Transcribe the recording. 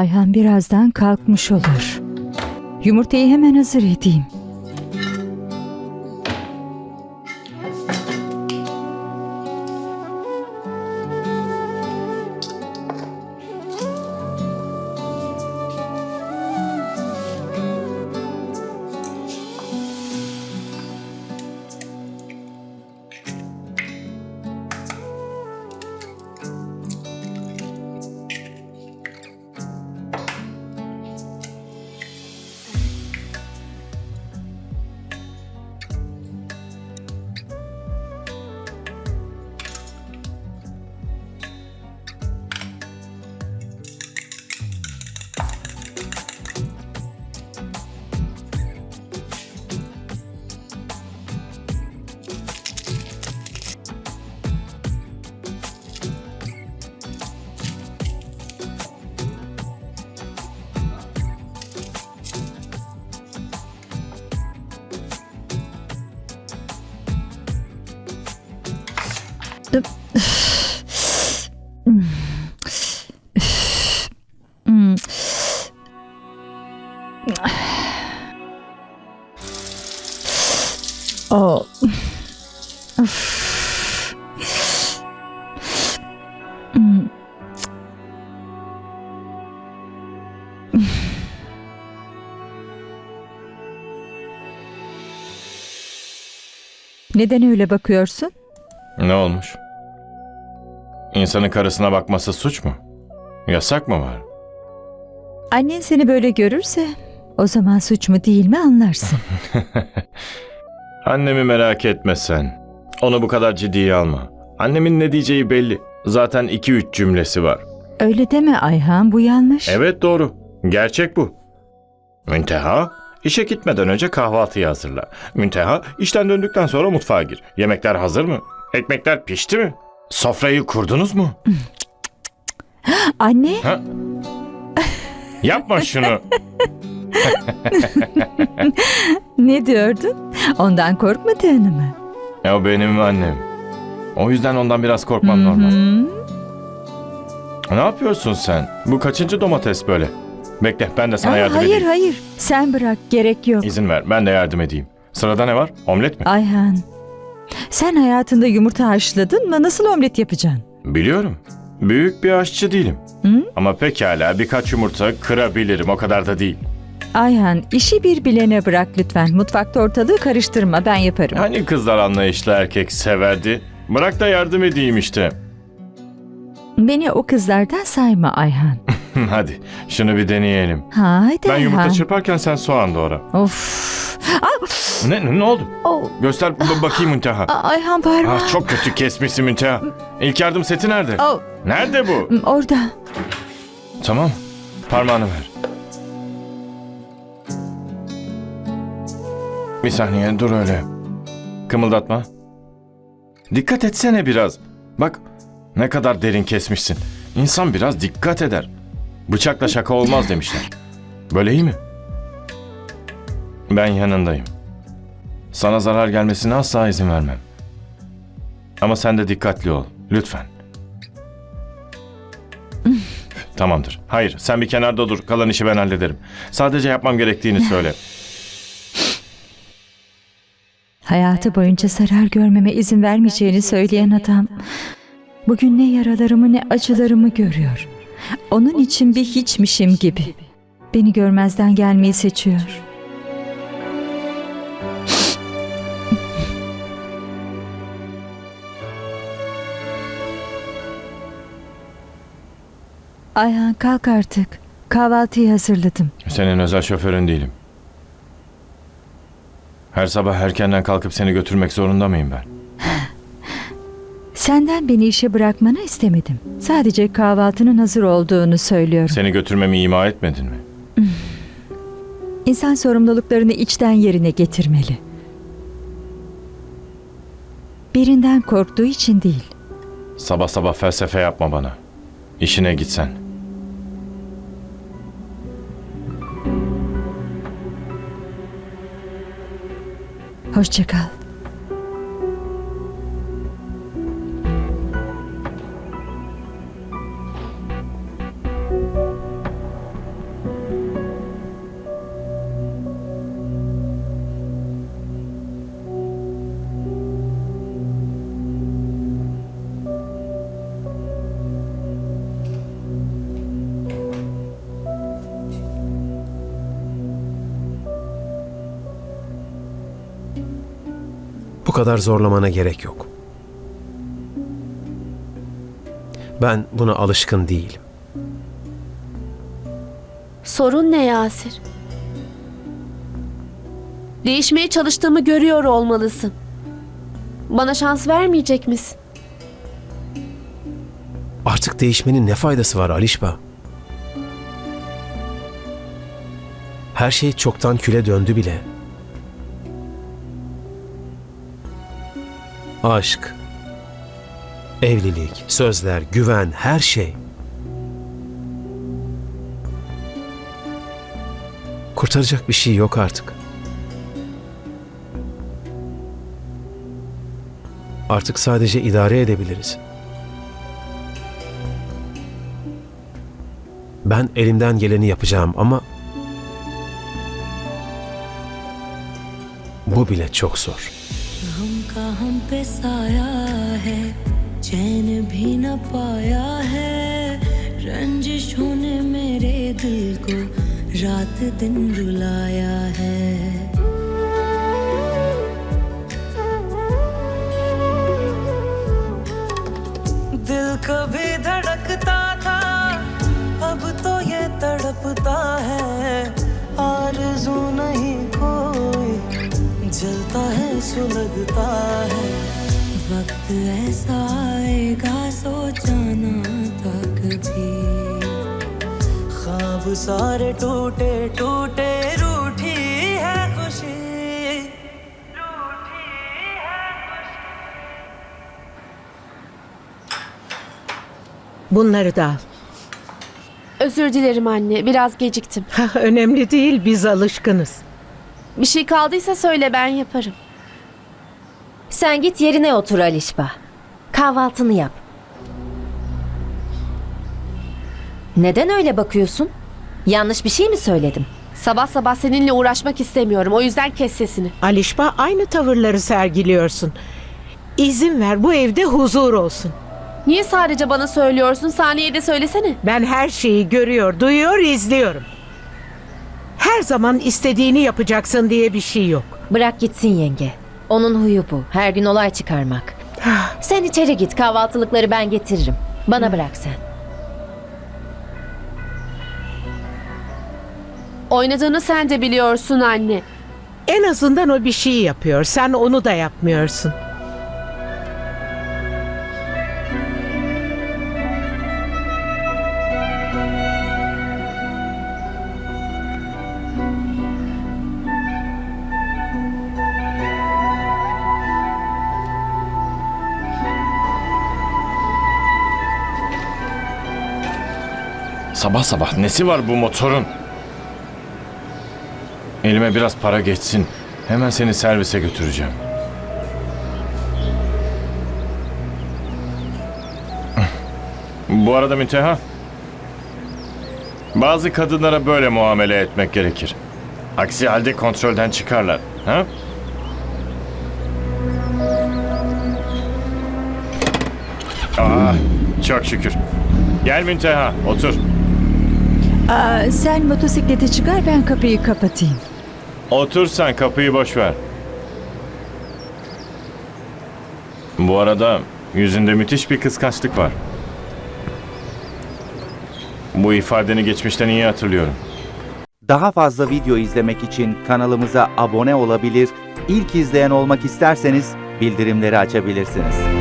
Ayhan birazdan kalkmış olur. Yumurtayı hemen hazır edeyim. Oh. Neden öyle bakıyorsun? Ne olmuş? İnsanın karısına bakması suç mu? Yasak mı var? Annen seni böyle görürse o zaman suç mu değil mi anlarsın. Annemi merak etme sen. Onu bu kadar ciddiye alma. Annemin ne diyeceği belli. Zaten iki üç cümlesi var. Öyle deme Ayhan bu yanlış. Evet doğru. Gerçek bu. Münteha, işe gitmeden önce kahvaltıyı hazırla. Münteha, işten döndükten sonra mutfağa gir. Yemekler hazır mı? Ekmekler pişti mi? Sofrayı kurdunuz mu? Anne Ha? Yapma şunu. ne diyordun? Ondan korkmadığını mı? Ya o benim annem. O yüzden ondan biraz korkmam normal. Hı? Ne yapıyorsun sen? Bu kaçıncı domates böyle? Bekle ben de sana Aa, yardım hayır edeyim. hayır sen bırak gerek yok. İzin ver ben de yardım edeyim. Sırada ne var? Omlet mi? Ayhan sen hayatında yumurta haşladın mı nasıl omlet yapacaksın? Biliyorum. Büyük bir aşçı değilim. Hı? Ama pekala birkaç yumurta kırabilirim o kadar da değil. Ayhan işi bir bilene bırak lütfen. Mutfakta ortalığı karıştırma ben yaparım. Hani kızlar anlayışlı erkek severdi? Bırak da yardım edeyim işte. Beni o kızlardan sayma Ayhan. Hadi şunu bir deneyelim. Haydi Ben yumurta Ayhan. çırparken sen soğan doğra. Of. Ne, ne oldu? oh. Göster bakayım Münteha. Ayhan parmağı. Ah, çok kötü kesmişsin Münteha. İlk yardım seti nerede? Oh, Nerede bu? orada. Tamam. Parmağını ver. Bir saniye dur öyle. Kımıldatma. Dikkat etsene biraz. Bak ne kadar derin kesmişsin. İnsan biraz dikkat eder. Bıçakla şaka olmaz demişler. Böyle iyi mi? Ben yanındayım. Sana zarar gelmesine asla izin vermem. Ama sen de dikkatli ol. Lütfen. Tamamdır. Hayır, sen bir kenarda dur. Kalan işi ben hallederim. Sadece yapmam gerektiğini söyle. Hayatı boyunca zarar görmeme izin vermeyeceğini söyleyen adam bugün ne yaralarımı ne acılarımı görüyor. Onun için bir hiçmişim gibi. Beni görmezden gelmeyi seçiyor. Ayhan kalk artık. Kahvaltıyı hazırladım. Senin özel şoförün değilim. Her sabah erkenden kalkıp seni götürmek zorunda mıyım ben? Senden beni işe bırakmanı istemedim. Sadece kahvaltının hazır olduğunu söylüyorum. Seni götürmemi ima etmedin mi? İnsan sorumluluklarını içten yerine getirmeli. Birinden korktuğu için değil. Sabah sabah felsefe yapma bana. İşine gitsen. Hoşça Bu kadar zorlamana gerek yok. Ben buna alışkın değilim. Sorun ne Yasir? Değişmeye çalıştığımı görüyor olmalısın. Bana şans vermeyecek misin? Artık değişmenin ne faydası var Alişba? Her şey çoktan küle döndü bile. Aşk, evlilik, sözler, güven, her şey. Kurtaracak bir şey yok artık. Artık sadece idare edebiliriz. Ben elimden geleni yapacağım ama bu bile çok zor. का हम पे साया है, चैन भी न पाया है। रंजिशों ने मेरे दिल को रात दिन रुलाया है। सुलगता है वक्त ऐसा आएगा सोचाना था कभी ख्वाब सारे टूटे टूटे रूठी है खुशी Bunları da al. Özür dilerim anne, biraz geciktim. Hah, Önemli değil, biz alışkınız. Bir şey kaldıysa söyle ben yaparım. Sen git yerine otur Alişba. Kahvaltını yap. Neden öyle bakıyorsun? Yanlış bir şey mi söyledim? Sabah sabah seninle uğraşmak istemiyorum. O yüzden kes sesini. Alişba aynı tavırları sergiliyorsun. İzin ver bu evde huzur olsun. Niye sadece bana söylüyorsun? Saniye de söylesene. Ben her şeyi görüyor, duyuyor, izliyorum. Her zaman istediğini yapacaksın diye bir şey yok. Bırak gitsin yenge. Onun huyu bu. Her gün olay çıkarmak. sen içeri git. Kahvaltılıkları ben getiririm. Bana bırak sen. Oynadığını sen de biliyorsun anne. En azından o bir şey yapıyor. Sen onu da yapmıyorsun. Sabah sabah nesi var bu motorun? Elime biraz para geçsin. Hemen seni servise götüreceğim. Bu arada Münteha. Bazı kadınlara böyle muamele etmek gerekir. Aksi halde kontrolden çıkarlar. Ha? Aa, çok şükür. Gel Münteha, otur. Aa, sen motosiklete çıkar ben kapıyı kapatayım. Otur sen kapıyı boş ver. Bu arada yüzünde müthiş bir kıskançlık var. Bu ifadeni geçmişten iyi hatırlıyorum. Daha fazla video izlemek için kanalımıza abone olabilir, ilk izleyen olmak isterseniz bildirimleri açabilirsiniz.